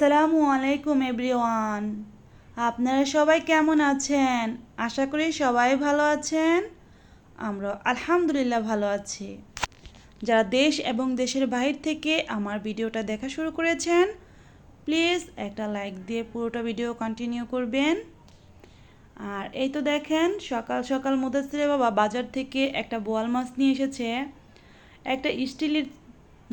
আসসালামু আলাইকুম, এভরিওয়ান। আপনারা সবাই কেমন আছেন? আশা করি সবাই ভালো আছেন। আমরা আলহামদুলিল্লাহ ভালো আছি। যারা দেশ এবং দেশের বাহির থেকে আমার ভিডিওটা দেখা শুরু করেছেন, প্লিজ একটা লাইক দিয়ে পুরোটা ভিডিও কন্টিনিউ করবেন। আর এই তো দেখেন, সকাল সকাল মুদাসিরে বাবা বাজার থেকে একটা বোয়াল মাছ নিয়ে এসেছে। একটা স্টিলের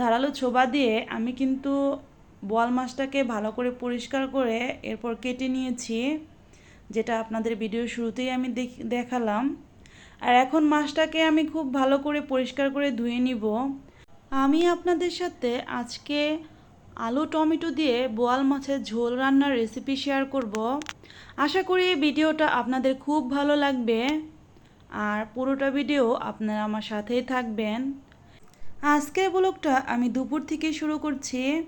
ধারালো ছোবা দিয়ে আমি কিন্তু বোয়াল মাছটাকে ভালো করে পরিষ্কার করে এরপর কেটে নিয়েছি, যেটা আপনাদের ভিডিও শুরুতেই আমি দেখ- দেখালাম। আর এখন মাছটাকে আমি খুব ভালো করে পরিষ্কার করে ধুয়ে নিব। আমি আপনাদের সাথে আজকে আলু টমেটো দিয়ে বোয়াল মাছের ঝোল রান্নার রেসিপি শেয়ার করব। আশা করি এই ভিডিওটা আপনাদের খুব ভালো লাগবে। আর পুরোটা ভিডিও আপনারা আমার সাথেই থাকবেন। আজকের ব্লগটা আমি দুপুর থেকে শুরু করছি।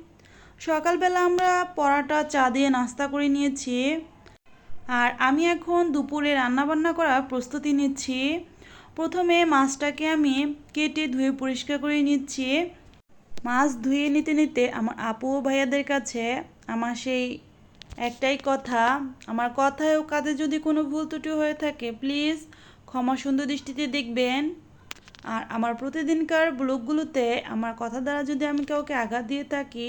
সকালবেলা আমরা পরাটা, চা দিয়ে নাস্তা করে নিয়েছি। আর আমি এখন দুপুরে রান্নাবান্না করার প্রস্তুতি নিচ্ছি। প্রথমে মাছটাকে আমি কেটে ধুয়ে পরিষ্কার করে নিচ্ছি। মাছ ধুয়ে নিতে নিতে আমার আপু ভাইয়াদের কাছে আমার সেই একটাই কথা, আমার কথায় ও কাজে যদি কোনো ভুল ত্রুটি হয়ে থাকে, প্লিজ ক্ষমা সুন্দর দৃষ্টিতে দেখবেন। আর আমার প্রতিদিনকার ব্লগগুলোতে আমার কথা দ্বারা যদি আমি কাউকে আঘাত দিয়ে থাকি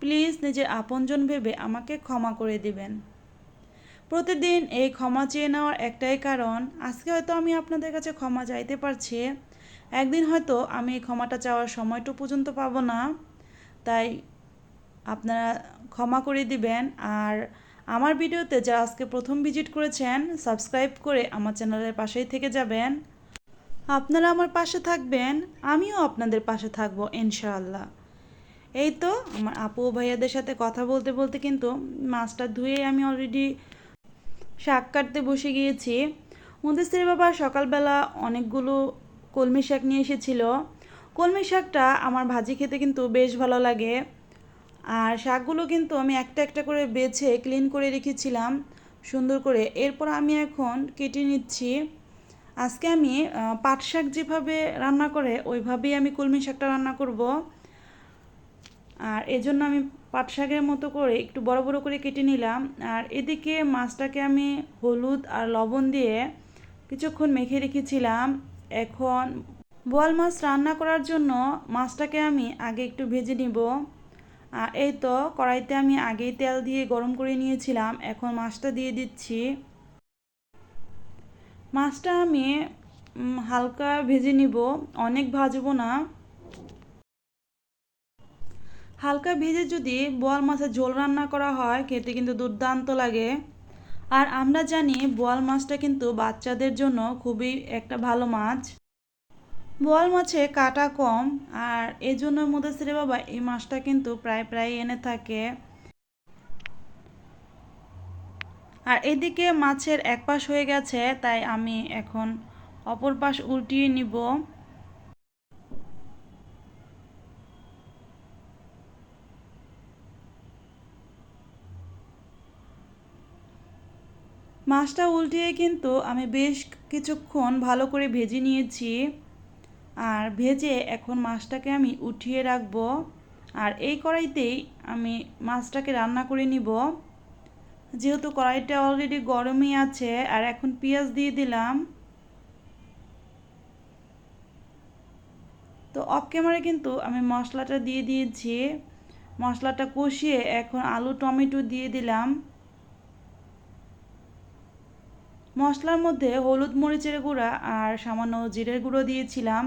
প্লিজ নিজের আপনজন ভেবে আমাকে ক্ষমা করে দিবেন। প্রতিদিন এই ক্ষমা চেয়ে নেওয়ার একটাই কারণ, আজকে হয়তো আমি আপনাদের কাছে ক্ষমা চাইতে পারছি, একদিন হয়তো আমি এই ক্ষমাটা চাওয়ার সময়টু পর্যন্ত পাবো না। তাই আপনারা ক্ষমা করে দিবেন আর আমার ভিডিওতে যারা আজকে প্রথম ভিজিট করেছেন, সাবস্ক্রাইব করে আমার চ্যানেলের পাশেই থেকে যাবেন। আপনারা আমার পাশে থাকবেন, আমিও আপনাদের পাশে থাকব, ইনশাআল্লাহ। এই তো, আমার আপু ও ভাইয়াদের সাথে কথা বলতে বলতে কিন্তু মাছটা ধুয়ে আমি অলরেডি শাক কাটতে বসে গিয়েছি। মুদেসির বাবা সকালবেলা অনেকগুলো কলমি শাক নিয়ে এসেছিল। কলমি শাকটা আমার ভাজি খেতে কিন্তু বেশ ভালো লাগে। আর শাকগুলো কিন্তু আমি একটা একটা করে বেছে ক্লিন করে রেখেছিলাম, সুন্দর করে। এরপর আমি এখন কেটে নিচ্ছি। আজকে আমি পাট শাক যেভাবে রান্না করে, ওইভাবেই আমি কলমি শাকটা রান্না করব। আর এজন্য আমি পাট শাকের মতো করে একটু বড় বড় করে কেটে নিলাম। আর এদিকে মাছটাকে আমি হলুদ আর লবণ দিয়ে কিছুক্ষণ মেখে রেখেছিলাম। এখন বোয়াল মাছ রান্না করার জন্য মাছটাকে আমি আগে একটু ভেজে নিব। আর এই তো কড়াইতে আমি আগেই তেল দিয়ে গরম করে নিয়েছিলাম। এখন মাছটা দিয়ে দিচ্ছি। মাছটা আমি হালকা ভেজে নিব। অনেক ভাজবো না। হালকা ভেজে যদি বোয়াল মাছের ঝোল রান্না করা হয়, খেতে কিন্তু দুর্দান্ত লাগে। আর আমরা জানি বোয়াল মাছটা কিন্তু বাচ্চাদের জন্য খুবই একটা ভালো মাছ। বোয়াল মাছে কাটা কম, আর এই জন্য মুদাসিরে বাবা এই মাছটা কিন্তু প্রায় প্রায় এনে থাকে। আর এদিকে মাছের এক পাশ হয়ে গেছে, তাই আমি এখন অপর পাশ উল্টিয়ে নিব। মাছটা উল্টিয়ে কিন্তু আমি বেশ কিছুক্ষণ ভালো করে ভেজে নিয়েছি। আর ভেজে এখন মাছটাকে আমি উঠিয়ে রাখব। আর এই কড়াইতেই আমি মাছটাকে রান্না করে নিব। যেহেতু কড়াইটা অলরেডি গরমই আছে, আর এখন পেঁয়াজ দিয়ে দিলাম। তো অফ ক্যামেরায় কিন্তু আমি মশলাটা দিয়ে দিয়েছি। মশলাটা কষিয়ে এখন আলু টমেটো দিয়ে দিলাম। মশলার মধ্যে হলুদ মরিচের গুঁড়া আর সামান্য জিরের গুঁড়ো দিয়েছিলাম।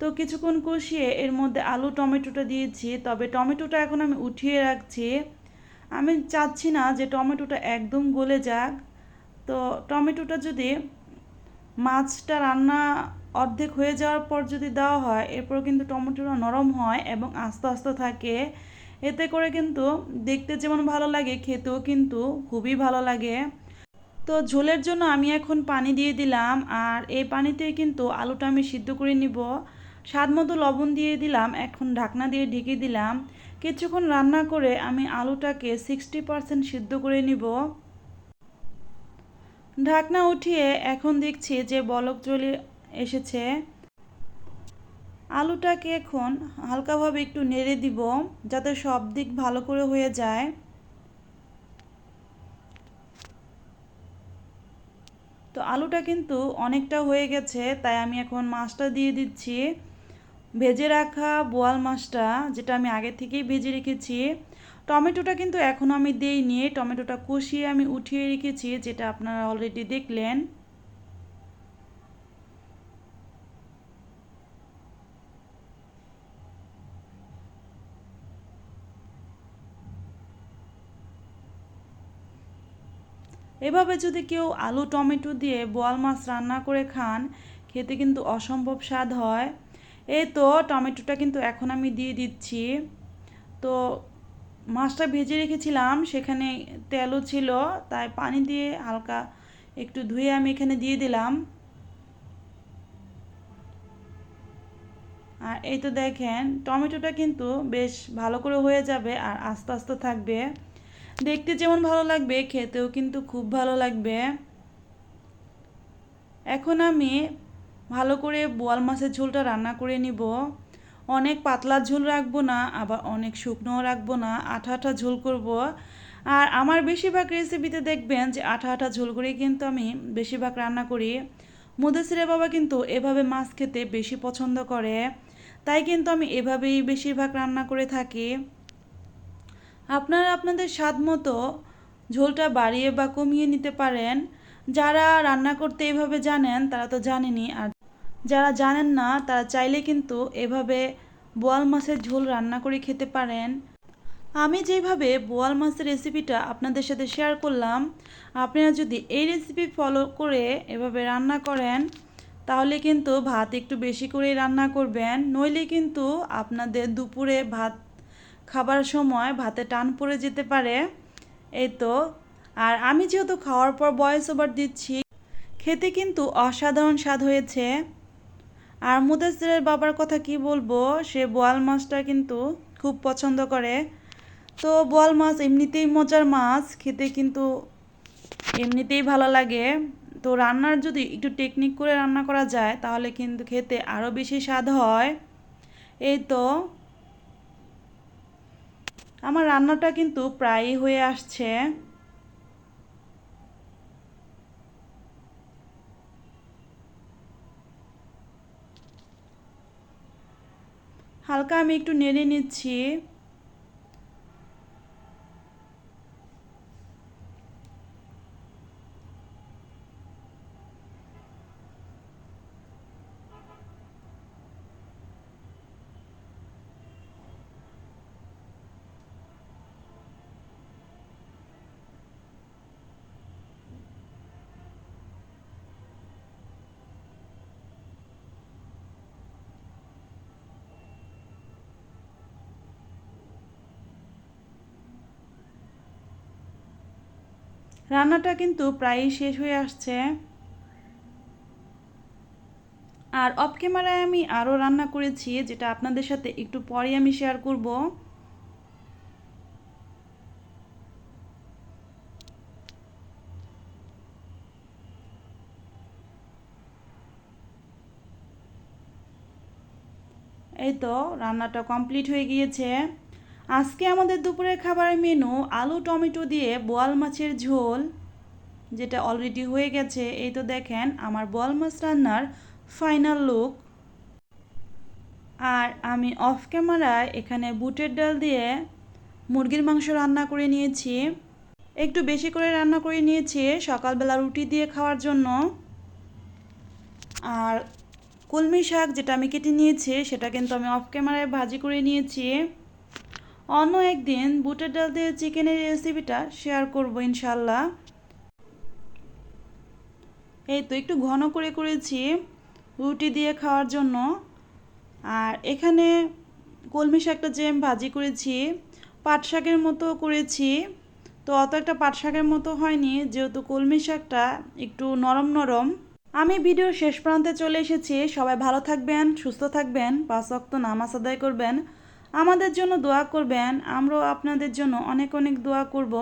তো কিছুক্ষণ কষিয়ে এর মধ্যে আলু টমেটোটা দিয়েছি, তবে টমেটোটা এখন আমি উঠিয়ে রাখছি। আমি চাচ্ছি না যে টমেটোটা একদম গলে যাক। তো টমেটোটা যদি মাছটা রান্না অর্ধেক হয়ে যাওয়ার পর যদি দেওয়া হয়, এরপর কিন্তু টমেটোটা নরম হয় এবং আস্তে আস্তে থাকে। এতে করে কিন্তু দেখতে যেমন ভালো লাগে, খেতেও কিন্তু খুবই ভালো লাগে। তো ঝোলের জন্য আমি এখন পানি দিয়ে দিলাম আর এই পানিতে কিন্তু আলুটা আমি সিদ্ধ করে নিব। স্বাদ মতো লবণ দিয়ে দিলাম, এখন ঢাকনা দিয়ে ঢেকে দিলাম। কিছুক্ষণ রান্না করে আমি আলুটাকে সিক্সটি পারসেন্ট সিদ্ধ করে নিব। ঢাকনা উঠিয়ে এখন দেখছি যে বলক চলে এসেছে। আলুটাকে এখন হালকাভাবে একটু নেড়ে দিব যাতে সব দিক ভালো করে হয়ে যায়। আলুটা কিন্তু অনেকটা হয়ে গেছে, তাই আমি এখন মাছটা দিয়ে দিচ্ছি। ভেজে রাখা বোয়াল মাছটা, যেটা আমি আগে থেকেই ভেজে রেখেছি। টমেটোটা কিন্তু এখনও আমি দিইনি, টমেটোটা কষিয়ে আমি উঠিয়ে রেখেছি, যেটা আপনারা অলরেডি দেখলেন। এভাবে যদি কেউ আলু, টমেটো দিয়ে বোয়াল মাছ রান্না করে খান, খেতে কিন্তু অসম্ভব স্বাদ হয়। এই তো টমেটোটা কিন্তু এখন আমি দিয়ে দিচ্ছি। তো মাছটা ভেজে রেখেছিলাম, সেখানে তেলও ছিল, তাই পানি দিয়ে হালকা একটু ধুয়ে আমি এখানে দিয়ে দিলাম। আর এই তো দেখেন, টমেটোটা কিন্তু বেশ ভালো করে হয়ে যাবে আর আস্তে আস্তে থাকবে। দেখতে যেমন ভালো লাগবে, খেতেও কিন্তু খুব ভালো লাগবে। এখন আমি ভালো করে বোয়াল মাছের ঝোলটা রান্না করে নিব। অনেক পাতলা ঝোল রাখব না, আবার অনেক শুকনোও রাখব না, আঠা আঠা ঝোল করব। আর আমার বেশিরভাগ রেসিপিতে দেখবেন যে আঠা আঠা ঝোল করেই কিন্তু আমি বেশিরভাগ রান্না করি। মুদেসিরে বাবা কিন্তু এভাবে মাছ খেতে বেশি পছন্দ করে, তাই কিন্তু আমি এভাবেই বেশিরভাগ রান্না করে থাকি। আপনারা আপনাদের স্বাদ মতো ঝোলটা বাড়িয়ে বা কমিয়ে নিতে পারেন। যারা রান্না করতে এভাবে জানেন, তারা তো জানেনি আর যারা জানেন না, তারা চাইলে কিন্তু এভাবে বোয়াল মাছের ঝোল রান্না করে খেতে পারেন। আমি যেভাবে বোয়াল মাছের রেসিপিটা আপনাদের সাথে শেয়ার করলাম, আপনারা যদি এই রেসিপি ফলো করে এভাবে রান্না করেন, তাহলে কিন্তু ভাত একটু বেশি করে রান্না করবেন। নইলে কিন্তু আপনাদের দুপুরে ভাত খাবার সময় ভাতে টান পড়ে যেতে পারে। এই তো। আর আমি যেহেতু খাওয়ার পর বয়স ওভার দিচ্ছি, খেতে কিন্তু অসাধারণ স্বাদ হয়েছে। আর মুদাসিরের বাবার কথা কি বলব, সে বোয়াল মাছটা কিন্তু খুব পছন্দ করে। তো বোয়াল মাছ এমনিতেই মজার মাছ, খেতে কিন্তু এমনিতেই ভালো লাগে। তো রান্নার যদি একটু টেকনিক করে রান্না করা যায়, তাহলে কিন্তু খেতে আরও বেশি স্বাদ হয়। এই তো। আমার রান্নাটা কিন্তু প্রায়ই হয়ে আসছে। হালকা আমি একটু নেড়ে নিচ্ছি। রান্নাটা কিন্তু প্রায়ই শেষ হয়ে আসছে। আর অফ ক্যামেরায় আমি আরও রান্না করেছি, যেটা আপনাদের সাথে একটু পরে আমি শেয়ার করব। এই তো রান্নাটা কমপ্লিট হয়ে গিয়েছে। আজকে আমাদের দুপুরের খাবারের মেনু আলু, টমেটো দিয়ে বোয়াল মাছের ঝোল, যেটা অলরেডি হয়ে গেছে। এই তো দেখেন, আমার বোয়াল মাছ রান্নার ফাইনাল লুক আর আমি অফ ক্যামেরায় এখানে বুটের ডাল দিয়ে মুরগির মাংস রান্না করে নিয়েছি। একটু বেশি করে রান্না করে নিয়েছি সকালবেলা রুটি দিয়ে খাওয়ার জন্য। আর কলমি শাক যেটা আমি কেটে নিয়েছি, সেটা কিন্তু আমি অফ ক্যামেরায় ভাজি করে নিয়েছি। অন্য একদিন বুটের ডাল দিয়ে চিকেনের রেসিপিটা শেয়ার করব ইনশাল্লাহ এই তো একটু ঘন করে করেছি রুটি দিয়ে খাওয়ার জন্য। আর এখানে কলমি শাকটা যে ভাজি করেছি, পাট শাকের মতো করেছি। তো অত একটা পাট শাকের মতো হয়নি, যেহেতু কলমি শাকটা একটু নরম নরম। আমি ভিডিওর শেষ প্রান্তে চলে এসেছি, সবাই ভালো থাকবেন, সুস্থ থাকবেন, পাঁচ অক্ত নামাজ আদায় করবেন। আমাদের জন্য দোয়া করবেন, আমরাও আপনাদের জন্য অনেক অনেক দোয়া করব।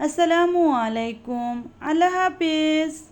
আসসালামু আলাইকুম, আল্লাহ হাফিজ।